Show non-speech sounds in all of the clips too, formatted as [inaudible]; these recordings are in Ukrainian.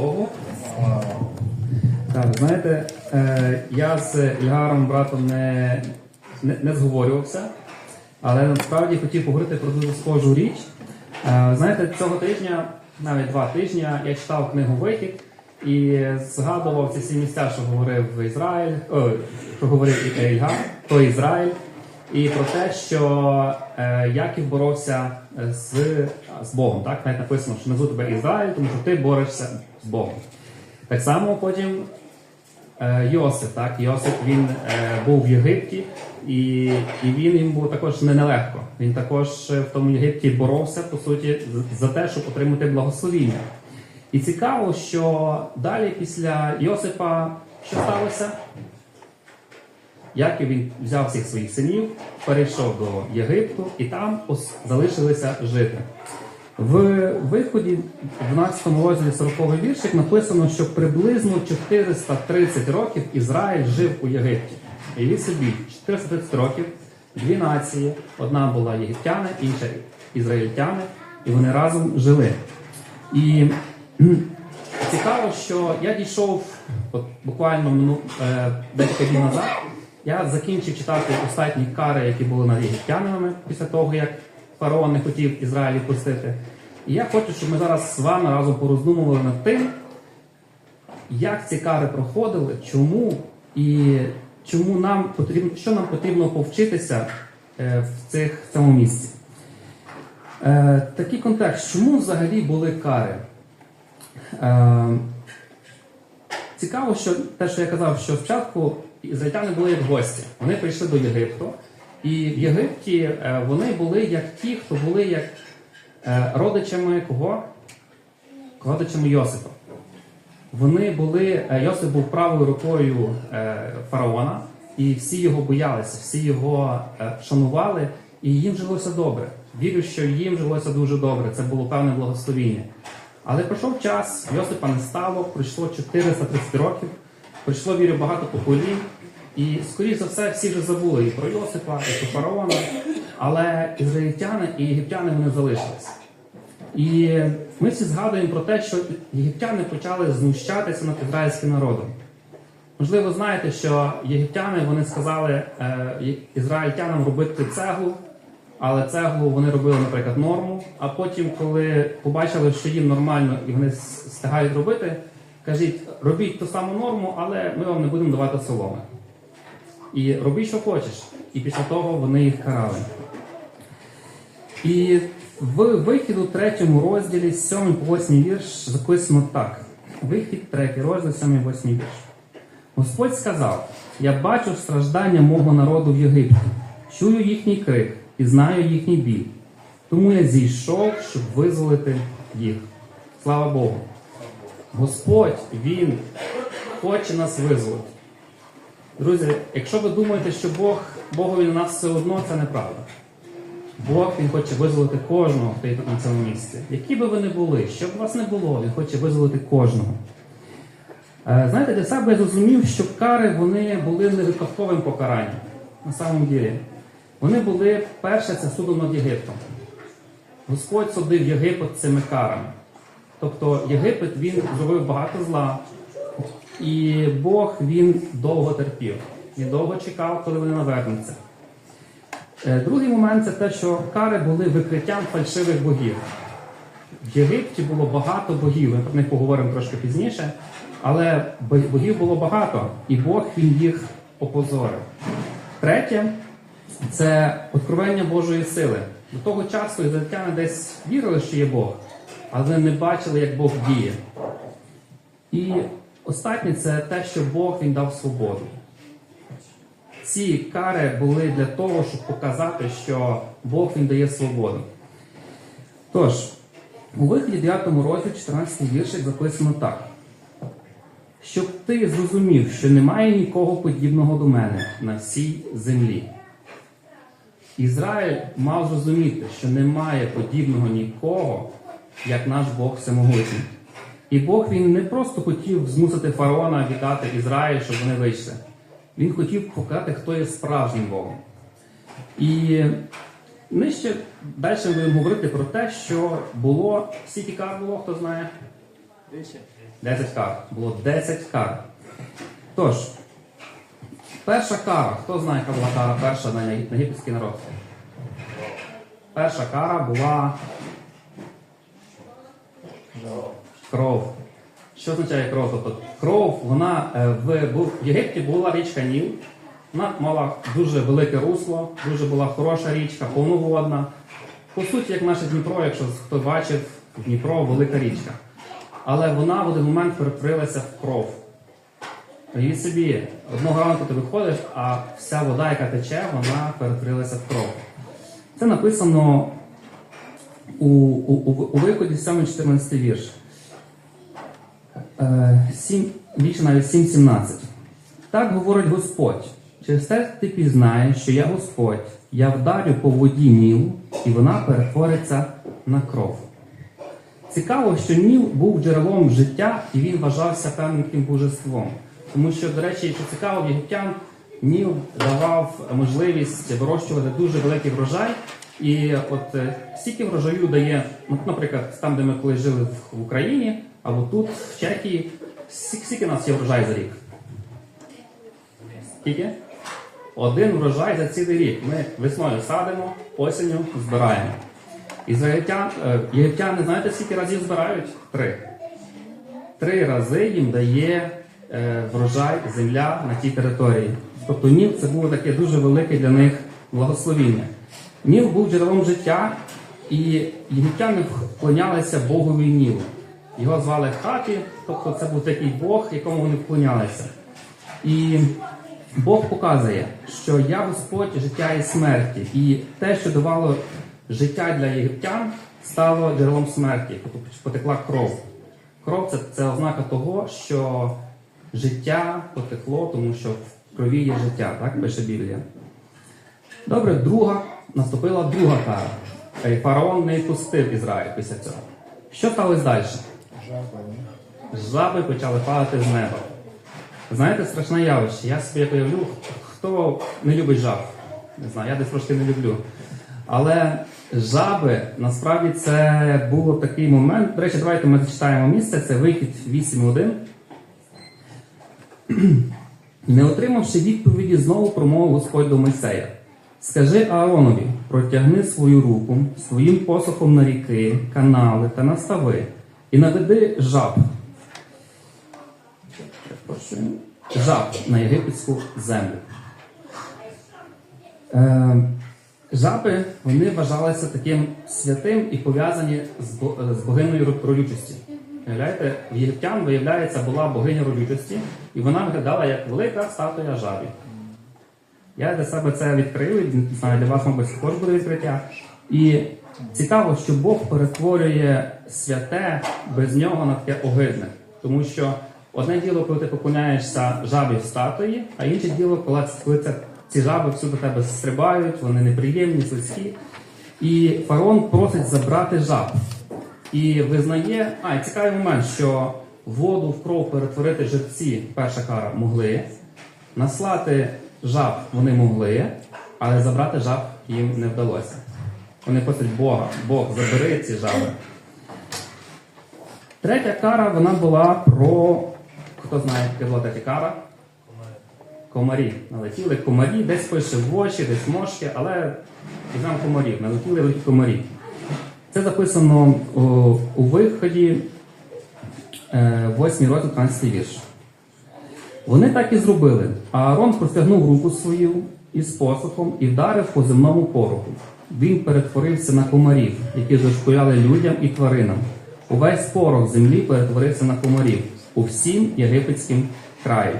Богу. Так, знаєте, е, я з Ільгаром братом не, не, не зговорювався, але насправді хотів поговорити про дуже схожу річ. Е, знаєте, цього тижня, навіть два тижні, я читав книгу Вихід і згадував ці всі місця, що говорив Ізраїль, о, що говорив Ільгар, про Ізраїль, і про те, що е, Яків боровся з, з Богом. Так, навіть написано, що назву тебе Ізраїль, тому що ти борешся з Богом. Так само потім е, Йосип, так, Йосип він е, був в Єгипті, і, і він їм був також не нелегко. Він також е, в тому Єгипті боровся, по суті, за те, щоб отримати благословіння. І цікаво, що далі після Йосипа що сталося? Яків він взяв всіх своїх синів, перейшов до Єгипту і там залишилися жити. В виході, в 12 розділі 40 віршик написано, що приблизно 430 років Ізраїль жив у Єгипті. І від собі 430 років, дві нації, одна була єгиптяни, інша ізраїльтяни, і вони разом жили. І цікаво, що я дійшов от, буквально е, декілька днів назад. Я закінчив читати останні кари, які були над єгиптянами після того, як фараон не хотів Ізраїль відпустити. І я хочу, щоб ми зараз з вами разом пороздумували над тим, як ці кари проходили, чому і чому нам потрібно, що нам потрібно повчитися е, в, цих, в цьому місці. Е, такий контекст, чому взагалі були кари? Е, цікаво, що те, що я казав, що спочатку ізраїльтяни були як гості. Вони прийшли до Єгипту, і в Єгипті е, вони були як ті, хто були як е, родичами кого? Родичами Йосипа. Вони були, е, Йосип був правою рукою фараона, і всі його боялися, всі його шанували, і їм жилося добре. Вірю, що їм жилося дуже добре. Це було певне благословіння. Але пройшов час, Йосипа не стало, пройшло 430 років, пройшло вірю багато поколінь, і, скоріш за все, всі вже забули і про Йосипа, і про фараона, але ізраїльтяни і єгиптяни вони залишились. І ми всі згадуємо про те, що єгиптяни почали знущатися над ізраїльським народом. Можливо, знаєте, що єгиптяни вони сказали е, ізраїльтянам робити цеглу, але цеглу вони робили, наприклад, норму. А потім, коли побачили, що їм нормально і вони встигають робити, кажіть, робіть ту саму норму, але ми вам не будемо давати соломи. І робіть, що хочеш. І після того вони їх карали. І в вихід у третьому розділі, 7 по 8 вірш, записано так. Вихід, третій розділ, 7 8 вірш. Господь сказав: Я бачу страждання мого народу в Єгипті, чую їхній крик і знаю їхній біль. Тому я зійшов, щоб визволити їх. Слава Богу. Господь, Він хоче нас визволити. Друзі, якщо ви думаєте, що Бог, Богові на нас все одно, це неправда. Бог Він хоче визволити кожного, хто є на цьому місці. Які би ви не були, що б у вас не було, Він хоче визволити кожного. Е, Знаєте, для себе я зрозумів, що кари вони були не випадковим покаранням. На самом ділі. Вони були, перше, це судом над Єгиптом. Господь судив Єгипет цими карами. Тобто Єгипет він зробив багато зла, і Бог він довго терпів. Він довго чекав, коли вони навернуться. Е, Другий момент це те, що кари були викриттям фальшивих богів. В Єгипті було багато богів, ми про них поговоримо трошки пізніше, але богів було багато, і Бог він їх опозорив. Третє це откровення Божої сили. До того часу ізраїльтяни десь вірили, що є Бог, але не бачили, як Бог діє. І останнє це те, що Бог він дав свободу. Ці кари були для того, щоб показати, що Бог він дає свободу. Тож, у вигляді 9 розділі 14 віршик записано так. Щоб ти зрозумів, що немає нікого подібного до мене на всій землі. Ізраїль мав зрозуміти, що немає подібного нікого, як наш Бог всемогутній. І Бог він не просто хотів змусити фараона віддати Ізраїль, щоб вони вийшли. Він хотів показати, хто є справжнім Богом. І нижче далі ми будемо говорити про те, що було, скільки кар було, хто знає? 10 кар. Було 10 кар. Тож, перша кара. Хто знає, яка була кара перша на єгипетський народ? Перша кара була кров. Що означає кров? Тобто кров, вона е, в, в Єгипті була річка Ніл. Вона мала дуже велике русло, дуже була хороша річка, повноводна. По суті, як наше Дніпро, якщо хто бачив, Дніпро велика річка. Але вона в один момент перетворилася в кров. Уявіть собі, одного ранку ти виходиш, а вся вода, яка тече, вона перетворилася в кров. Це написано у, у, у, у виході 7-14 вірш. Е, 7, більше навіть 7.17. Так говорить Господь. Через те ти пізнаєш, що я Господь, я вдарю по воді Нілу, і вона перетвориться на кров. Цікаво, що Ніл був джерелом життя і він вважався певним таким божеством. Тому що, до речі, що цікаво, єгиптян Ніл давав можливість вирощувати дуже великий врожай. І от е, стільки врожаю дає, наприклад, там, де ми колись жили в Україні, або тут, в Чехії, скільки нас є врожай за рік? Скільки? Один врожай за цілий рік. Ми весною садимо, осінню збираємо. Ізраїльтян, е, єгиптяни, знаєте, скільки разів збирають? Три. Три рази їм дає е, врожай земля на тій території. Тобто Ніл це було таке дуже велике для них благословіння. Ніл був джерелом життя, і єгиптяни вклонялися Богові Нілу. Його звали Хапі, тобто це був такий Бог, якому вони вклонялися. І Бог показує, що я Господь життя і смерті, і те, що давало життя для єгиптян, стало джерелом смерті, тобто потекла кров. Кров це, це ознака того, що життя потекло, тому що в крові є життя, так пише Біблія. Добре, друга, наступила друга кара. Фараон не пустив Ізраїль після цього. Що сталося далі? Жаби почали падати з неба. Знаєте, страшне явище. Я собі уявлю, хто не любить жаб. Не знаю, я десь трошки не люблю. Але жаби, насправді, це було такий момент. До речі, давайте ми зачитаємо місце, це вихід 8.1. [clears throat] Не отримавши відповіді, знову промовив Господь до Мойсея. Скажи Ааронові, протягни свою руку своїм посохом на ріки, канали та настави, і наведи жаб. Жаб на єгипетську землю. Е, жаби вони вважалися таким святим і пов'язані з, е, богиною родючості. Уявляєте, в єгиптян, виявляється, була богиня родючості, і вона виглядала як велика статуя жабі. Я для себе це відкрив, і, для вас, мабуть, також буде відкриття. І цікаво, що Бог перетворює святе без нього на таке огидне. Тому що одне діло, коли ти поклоняєшся жабі в статуї, а інше діло, коли, коли це, ці жаби всюди тебе стрибають, вони неприємні, слизькі. І фараон просить забрати жаб. І визнає, а цікавий момент, що воду в кров перетворити жерці, перша кара, могли, наслати жаб вони могли, але забрати жаб їм не вдалося. Вони просять Бога, Бог, забери ці жаби. Третя кара вона була про. Хто знає, яка була третя кара? Комарі. Налетіли комарі, десь пише в очі, десь мошки, але візьмемо комарів. Налетіли великі комарі. Це записано о, у виході е, 8 розділ 13 вірш. Вони так і зробили. А Аарон простягнув руку свою із посохом і вдарив по земному пороху. Він перетворився на комарів, які зашколяли людям і тваринам. Увесь порох землі перетворився на комарів у всім єгипетським краї.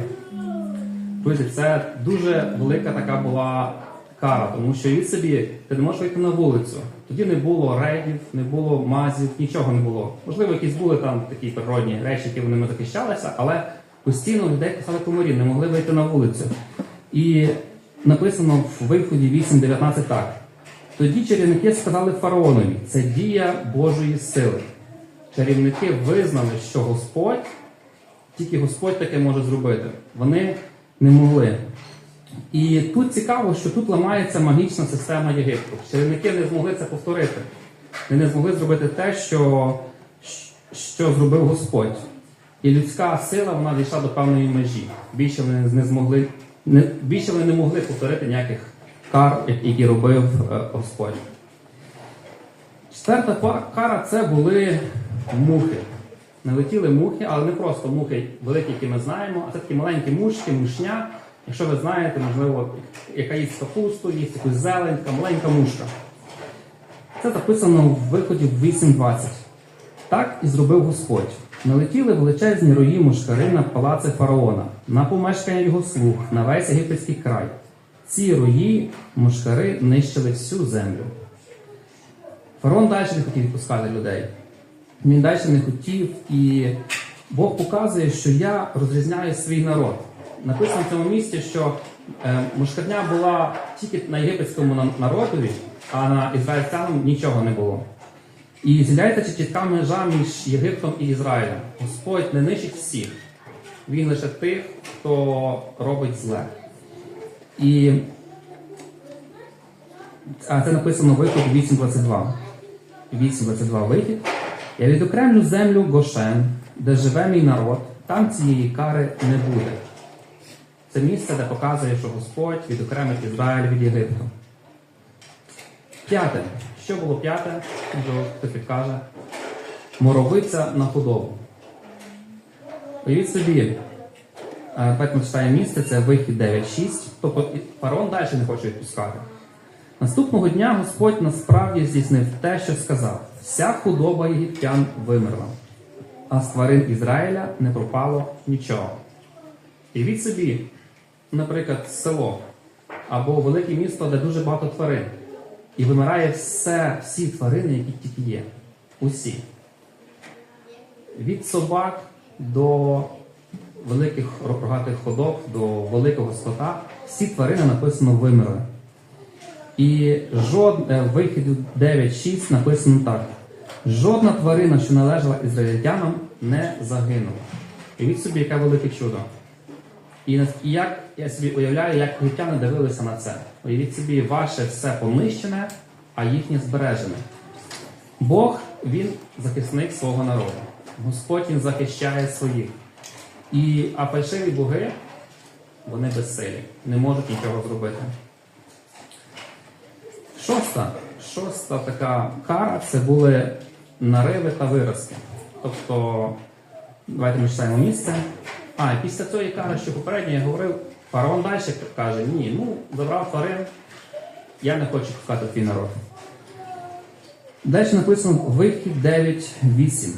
Друзі, це дуже велика така була кара, тому що від собі ти не можеш вийти на вулицю. Тоді не було рейдів, не було мазів, нічого не було. Можливо, якісь були там такі природні речі, які вони захищалися, але постійно людей писали комарі, не могли вийти на вулицю. І написано в виході 8.19 так. Тоді чарівники сказали фараонові, це дія Божої сили. Чарівники визнали, що Господь тільки Господь таке може зробити. Вони не могли. І тут цікаво, що тут ламається магічна система Єгипту. Чарівники не змогли це повторити. Вони не змогли зробити те, що, що зробив Господь. І людська сила вона дійшла до певної межі. Більше вони не змогли, не, більше вони не могли повторити ніяких кар, які робив е, Господь. Четверта кара це були мухи. Не летіли мухи, але не просто мухи великі, які ми знаємо, а це такі маленькі мушки, мушня. Якщо ви знаєте, можливо, яка їсть капусту, їсть якусь зелень, така маленька мушка. Це записано в виході 8.20. Так і зробив Господь. Налетіли величезні рої мушкари на палаци фараона, на помешкання його слуг, на весь єгипетський край. Ці рої мушкари нищили всю землю. Фараон далі не хотів відпускати людей. Він далі не хотів, і Бог показує, що я розрізняю свій народ. Написано в цьому місці, що е, мушкарня була тільки на єгипетському народові, а на ізраїльтянам нічого не було. І з'являється чітка межа між Єгиптом і Ізраїлем. Господь не нищить всіх. Він лише тих, хто робить зле. І а це написано в виході 8.22. 8.22 вихід. Я відокремлю землю Гошен, де живе мій народ, там цієї кари не буде. Це місце, де показує, що Господь відокремить Ізраїль від Єгипту. П'яте. Що було п'яте? Можливо, хтось підкаже. Моровиця на худобу. Уявіть собі, ми читаємо місце, це вихід 9.6. Тобто і фараон далі не хоче відпускати. Наступного дня Господь насправді здійснив те, що сказав: вся худоба єгиптян вимерла, а з тварин Ізраїля не пропало нічого. І від собі, наприклад, село або велике місто, де дуже багато тварин, і вимирає все, всі тварини, які тільки є. Усі. Від собак до великих рогатих ходок, до великого скота, всі тварини написано вимерли. І жод... е, в вихіді 9.6 написано так: жодна тварина, що належала ізраїльтянам, не загинула. І від собі, яке велике чудо. І як я собі уявляю, як єгиптяни дивилися на це. Уявіть собі, ваше все понищене, а їхнє збережене. Бог він захисник свого народу. Господь він захищає своїх. І а фальшиві боги, вони безсилі, не можуть нічого зробити. Шоста, шоста така кара це були нариви та виразки. Тобто, давайте ми читаємо місце. А, і після цієї кари, що попередньо я говорив, фараон далі каже: ні, ну забрав тварин, я не хочу пускати твій народ. Далі написано вихід 9.8.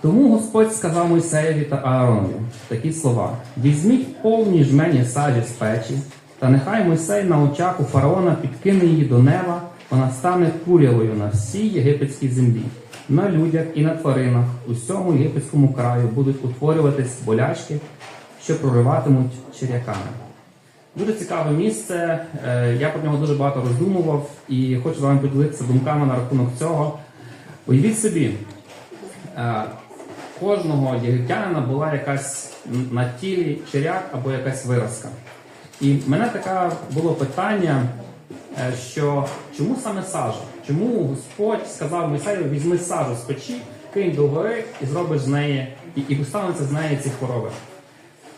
Тому Господь сказав Мойсеєві та Ааронові такі слова: Візьміть повні жмені саджі з печі, та нехай Мойсей на очах у фараона підкине її до неба, вона стане курявою на всій єгипетській землі. На людях і на тваринах у всьому єгипетському краю будуть утворюватись болячки, що прориватимуть черв'яками. Дуже цікаве місце. е, Я про нього дуже багато роздумував і хочу з вами поділитися думками на рахунок цього. Уявіть собі, е, кожного єгиптянина була якась на тілі черяк або якась виразка. І мене таке було питання, е, що чому саме сажа? Чому Господь сказав Мойсею, візьми сажу з печі, кинь до гори і зробиш з неї, і, і стануться з неї ці хвороби.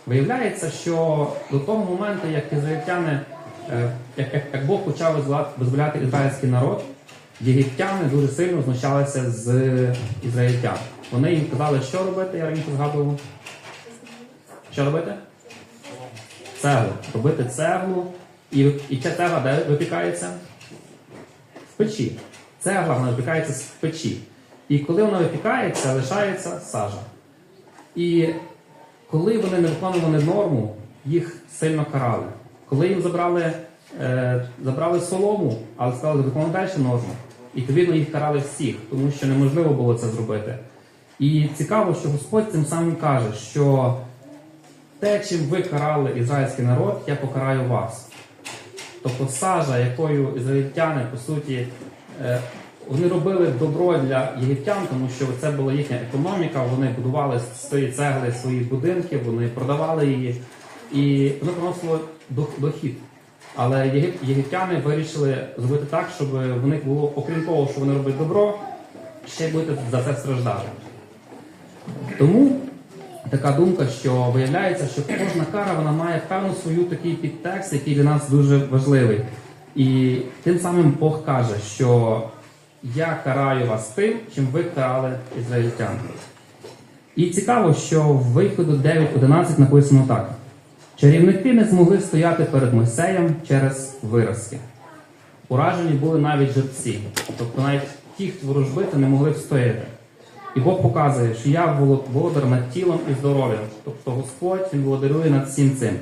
Виявляється, що до того моменту, як ізраїльтяни, е, як, як, як Бог почав визволяти- ізраїльський народ, єгиптяни дуже сильно знущалися з ізраїльтян. Вони їм казали, що робити, я раніше згадував. Що робити? Цеглу. Робити цеглу. І, і ця цегла де випікається? В печі. Цегла вона випікається з печі. І коли вона випікається, лишається сажа. І коли вони не виконували норму, їх сильно карали. Коли їм забрали, е, забрали солому, але сказали, виконуй далі норму, і відповідно їх карали всіх, тому що неможливо було це зробити. І цікаво, що Господь цим самим каже, що те, чим ви карали ізраїльський народ, я покараю вас. Тобто сажа, якою ізраїльтяни, по суті, е, вони робили добро для єгиптян, тому що це була їхня економіка, вони будували з тої цегли свої будинки, вони продавали її, і воно приносило дохід. Але єгиптяни вирішили зробити так, щоб в них було, окрім того, що вони роблять добро, ще й будете за це страждати. Тому така думка, що виявляється, що кожна кара вона має певну свою такий підтекст, який для нас дуже важливий. І тим самим Бог каже, що я караю вас тим, чим ви карали ізраїльтян. І цікаво, що в виходу 9.11 написано так: чарівники не змогли стояти перед Мойсеєм через виразки. Уражені були навіть жерці, тобто навіть ті, хто ворожбити, не могли встояти. І Бог показує, що я володар над тілом і здоров'ям. Тобто Господь він володарює над всім цим.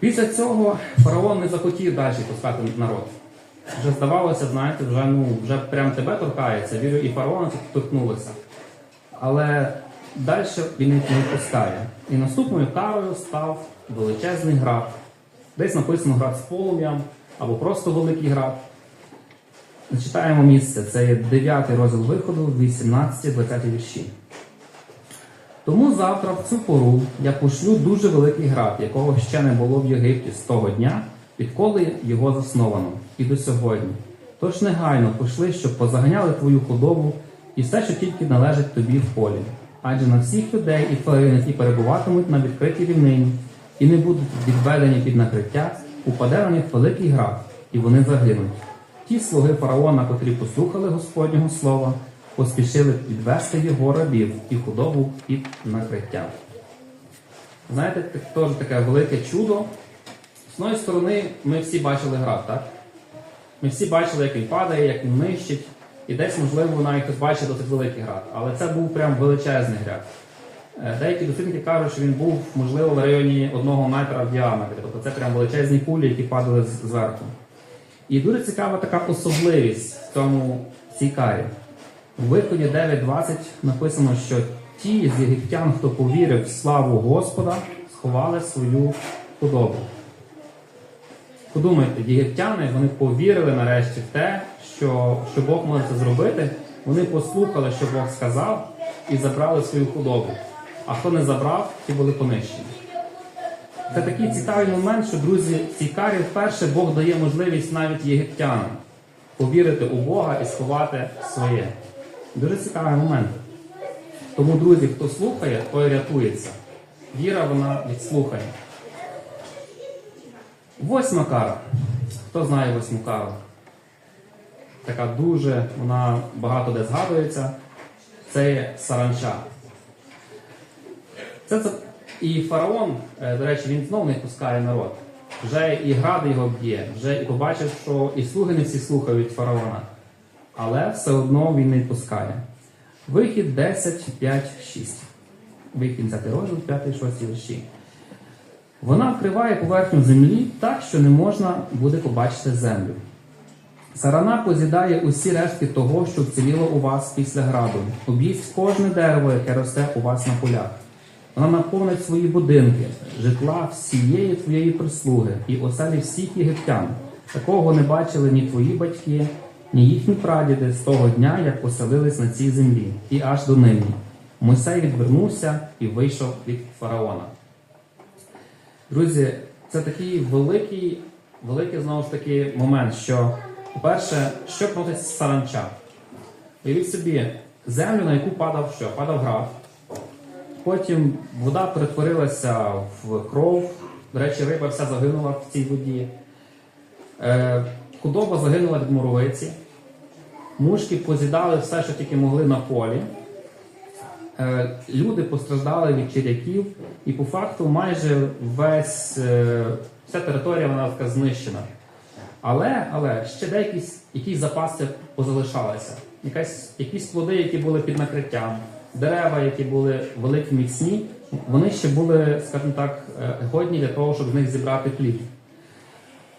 Після цього фараон не захотів далі пускати народ. Вже здавалося, знаєте, вже ну вже прям тебе торкається. Вірю, і фараона торкнулося. Але далі він не пускає. І наступною карою став величезний град. Десь написано град з полум'ям або просто великий град. Зачитаємо місце. Це є 9 розділ виходу, 18-20 вірші. Тому завтра в цю пору я пошлю дуже великий град, якого ще не було в Єгипті з того дня, відколи його засновано, і до сьогодні. Тож негайно пошли, щоб позаганяли твою худобу і все, що тільки належить тобі в полі. Адже на всіх людей і тварин, які перебуватимуть на відкритій рівнині, і не будуть відведені під накриття, упаде на них великий град, і вони загинуть. Ті слуги фараона, котрі послухали Господнього слова, поспішили підвести його рабів і худобу під накриття. Знаєте, теж таке велике чудо. З одної сторони, ми всі бачили град, так? Ми всі бачили, як він падає, як він нищить. І десь, можливо, навіть хтось бачив досить великий град. Але це був прям величезний град. Е, Деякі дослідники кажуть, що він був, можливо, в районі одного метра в діаметрі. Тобто це прям величезні кулі, які падали зверху. І дуже цікава така особливість в цьому цій карі. У виході 9.20 написано, що ті з єгиптян, хто повірив в славу Господа, сховали свою худобу. Подумайте, єгиптяни вони повірили нарешті в те, що, що Бог може це зробити. Вони послухали, що Бог сказав, і забрали свою худобу. А хто не забрав, ті були понищені. Це такий цікавий момент, що друзі, цій карі вперше Бог дає можливість навіть єгиптянам повірити у Бога і сховати своє. Дуже цікавий момент. Тому, друзі, хто слухає, той рятується. Віра вона відслухає. Восьма кара. Хто знає восьму кару? Така дуже, вона багато де згадується. Це є саранча. Це, це і фараон, е, до речі, він знову не пускає народ. Вже і гради його б'є, вже і побачив, що і слуги не всі слухають фараона. Але все одно він не пускає. Вихід 10, 5, 6. Вихід 10 розділ, 5, 6 вірші. Вона вкриває поверхню землі так, що не можна буде побачити землю. Сарана позідає усі рештки того, що вціліло у вас після граду. Об'їсть кожне дерево, яке росте у вас на полях. Вона наповнить свої будинки, житла всієї твоєї прислуги і оселі всіх єгиптян. Такого не бачили ні твої батьки, ні їхні прадіди з того дня, як поселились на цій землі, і аж до нині. Мойсей відвернувся і вийшов від фараона. Друзі, це такий великий, великий знову ж таки момент, що, по-перше, що платить саранча? Уявіть собі, землю, на яку падав що? Падав град. Потім вода перетворилася в кров. До речі, риба вся загинула в цій воді. Е, худоба загинула від моровиці. Мушки позідали все, що тільки могли на полі. Е, люди постраждали від черяків, і по факту майже весь, е, вся територія вона така знищена. Але, але ще деякі якісь запаси позалишалися. Якась, якісь плоди, які були під накриттям, дерева, які були великі міцні, вони ще були, скажімо так, е, годні для того, щоб з них зібрати плід.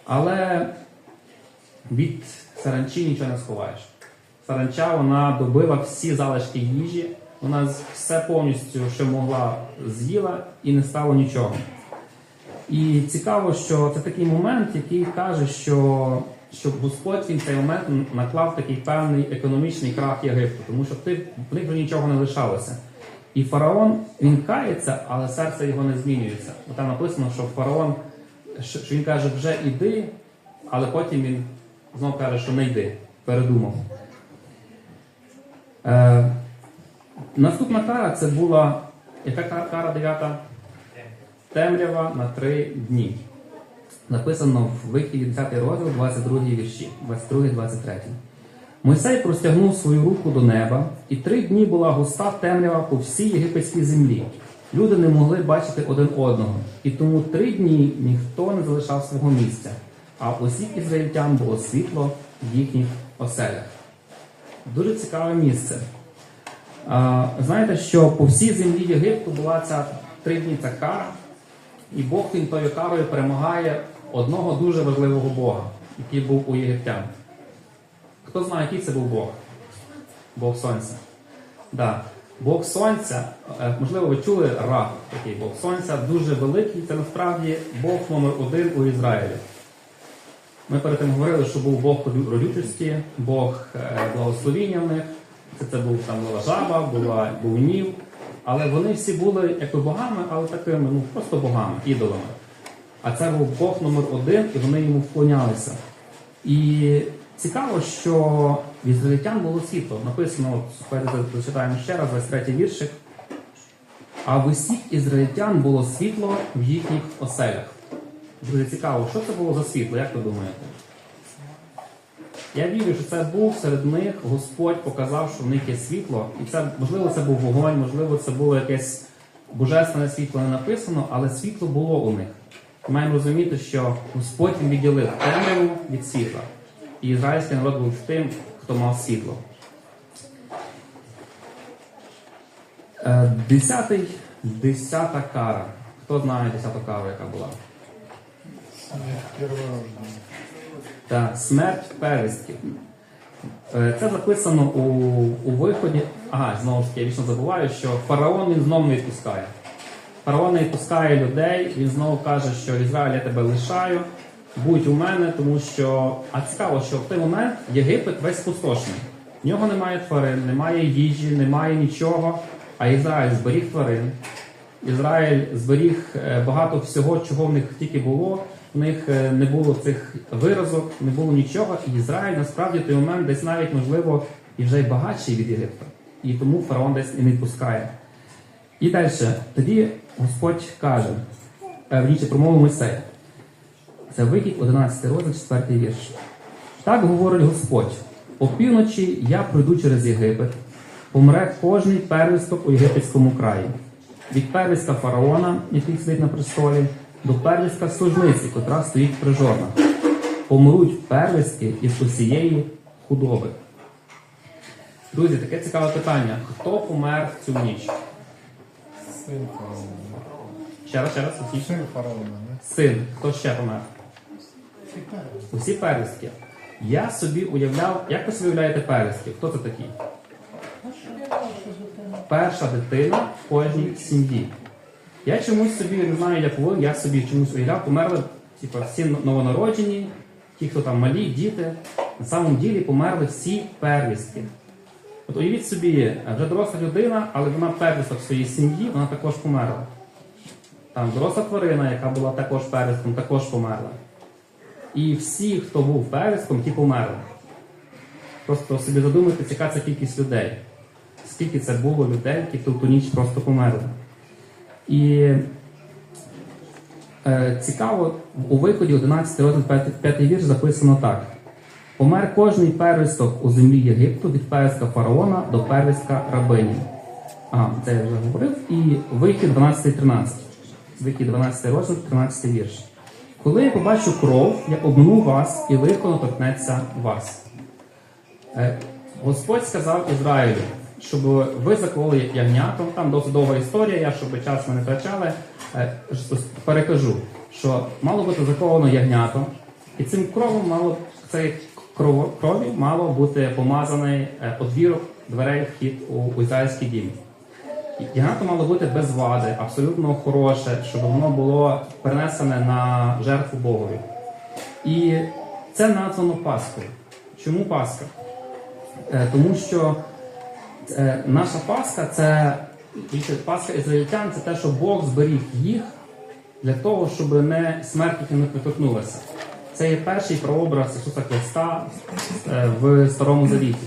Але від саранчі нічого не сховаєш. Саранча вона добила всі залишки їжі, вона все повністю, що могла, з'їла і не стало нічого. І цікаво, що це такий момент, який каже, що, що Господь він цей момент наклав такий певний економічний крах Єгипту, тому що в них вже нічого не лишалося. І фараон він кається, але серце його не змінюється. Бо там написано, що фараон, що він каже, вже іди, але потім він знову каже, що не йди, передумав. Е, наступна кара це була Яка кара дев'ята? Темрява на три дні. Написано в вихіді 10 розділ, 22 вірші, 22-23. Мойсей простягнув свою руку до неба, і три дні була густа темрява по всій єгипетській землі. Люди не могли бачити один одного, і тому три дні ніхто не залишав свого місця, а усіх ізраїльтян було світло в їхніх оселях. Дуже цікаве місце. А, знаєте, що по всій землі Єгипту була ця три дні ця кара, і Бог він тою карою перемагає одного дуже важливого Бога, який був у єгиптян. Хто знає, який це був Бог? Бог Сонця. Да. Бог Сонця, е, можливо, ви чули Ра, такий Бог Сонця, дуже великий. Це насправді Бог номер один у Ізраїлі. Ми перед тим говорили, що був Бог родючості, Бог е, благословіння в них. Це, це був там була жаба, була, був нів. Але вони всі були якби богами, але такими, ну просто богами, ідолами. А це був Бог номер один, і вони йому вклонялися. І цікаво, що в ізраїльтян було світло. Написано, от зачитаємо ще раз, 23 віршик. А в усіх ізраїльтян було світло в їхніх оселях. Дуже цікаво, що це було за світло, як ви думаєте? Я вірю, що це був серед них Господь показав, що в них є світло, і це можливо це був вогонь, можливо, це було якесь божественне світло не написано, але світло було у них. Маємо розуміти, що Господь відділив темряву від світла. І ізраїльський народ був тим, хто мав світло. Е, Десятий, десята кара. Хто знає десяту кару, яка була? Та смерть первістків. Е, Це записано у, у виході. Ага, знову ж таки, я вічно забуваю, що фараон він знову не відпускає. Фараон не відпускає людей, він знову каже, що Ізраїль я тебе лишаю, будь у мене, тому що. А цікаво, що в той момент Єгипет весь спустошений. В нього немає тварин, немає їжі, немає нічого. А Ізраїль зберіг тварин. Ізраїль зберіг е, багато всього, чого в них тільки було. В них е, не було цих виразок, не було нічого. І Ізраїль насправді в той момент десь навіть можливо і вже й багатший від Єгипта. І тому фараон десь і не відпускає. І далі, тоді Господь каже, е, в нічі промову Мойсея. Це вихід 11 розділ, 4 вірш. Так говорить Господь: опівночі я пройду через Єгипет, помре кожний первісток у єгипетському краї. Від первістка фараона, який сидить на престолі, до первістка служниці, котра стоїть при жорнах. Помруть первістки із усієї худоби. Друзі, таке цікаве питання. Хто помер в цю ніч? Сын фараона. Ще раз, ще раз, усі. Сын фараона, да? Син, хто ще помер? Усі первістки. Я собі уявляв, як ви собі уявляєте первістки? Хто це такі? Перша дитина в кожній сім'ї. Я чомусь собі не знаю, як ви, я собі чомусь уявляв, померли типу, всі новонароджені, ті, хто там малі, діти. На самом ділі померли всі первістки. От уявіть собі, вже доросла людина, але вона первісток своїй сім'ї, вона також померла. Там доросла тварина, яка була також первістком, також померла. І всі, хто був первістком, ті померли. Просто собі задумайтеся, яка це кількість людей. Скільки це було людей, які в ту ніч просто померли. І е, цікаво, у виході 11 розділ 5, 5 вірш записано так. Помер кожний первісток у землі Єгипту від первістка фараона до первістка рабині. А, це я вже говорив. І вихід 12-13. Вихід 12 розділ, 13 вірш. Коли я побачу кров, я обмину вас, і лихо не торкнеться вас. Е, Господь сказав Ізраїлю, щоб ви закололи ягнятом. Там досить довга історія, я щоб час не втрачали, е, перекажу, що мало бути заколено ягнято, і цим кровом мало цей крові мало бути помазаний е, подвірок дверей вхід у, ізраїльський дім. Ягнято мало бути без вади, абсолютно хороше, щоб воно було перенесене на жертву Богові. І це названо Пасхою. Чому Пасха? Е, Тому що е, наша Пасха це Пасха ізраїльтян, це те, що Бог зберіг їх для того, щоб не смерть не торкнулася. Це є перший прообраз Ісуса Христа е, в Старому Завіті.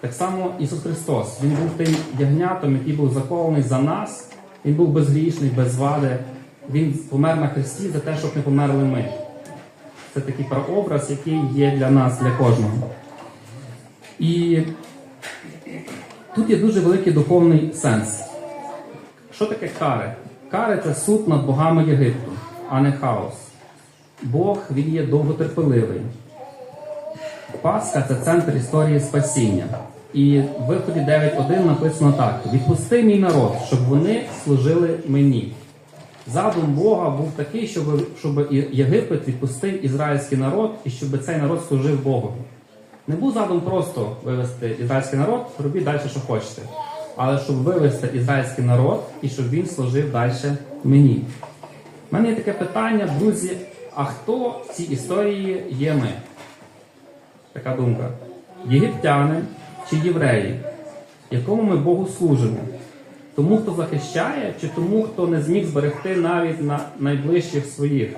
Так само Ісус Христос, Він був тим ягнятом, який був закований за нас, Він був безгрішний, без вади. Він помер на хресті за те, щоб не померли ми. Це такий прообраз, який є для нас, для кожного. І тут є дуже великий духовний сенс. Що таке кари? Кари це суд над богами Єгипту, а не хаос. Бог він є довготерпеливий. Пасха це центр історії спасіння. І в виході 9.1 написано так: відпусти мій народ, щоб вони служили мені. Задум Бога був такий, щоб, щоб Єгипет відпустив ізраїльський народ і щоб цей народ служив Богу. Не був задум просто вивести ізраїльський народ, робіть далі, що хочете. Але щоб вивести ізраїльський народ і щоб він служив далі мені. У мене є таке питання, друзі: а хто в цій історії є ми? Така думка. Єгиптяни чи євреї, якому ми Богу служимо? Тому, хто захищає, чи тому, хто не зміг зберегти навіть на найближчих своїх?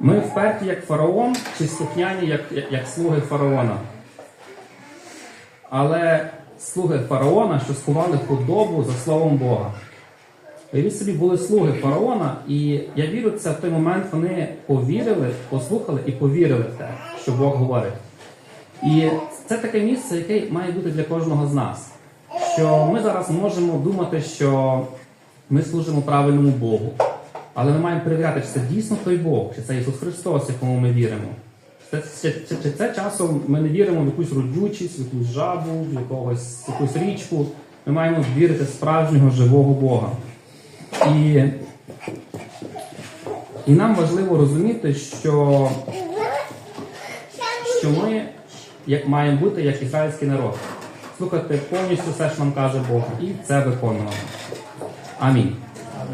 Ми вперті як фараон, чи слухняні як, як, як слуги фараона? Але слуги фараона, що сховали худобу за словом Бога. Уявіть собі були слуги фараона, і я вірю, це в той момент вони повірили, послухали і повірили в те, що Бог говорить. І це таке місце, яке має бути для кожного з нас. Що ми зараз можемо думати, що ми служимо правильному Богу, але ми маємо перевіряти, чи це дійсно той Бог, чи це Ісус Христос, якому ми віримо. Чи, чи, чи, чи це часом ми не віримо в якусь родючість, в якусь жабу, в якогось, в якусь річку. Ми маємо вірити в справжнього живого Бога. І, і нам важливо розуміти, що, що ми як маємо бути як ізраїльський народ. Слухати повністю все, що нам каже Бог, і це виконувати. Амінь.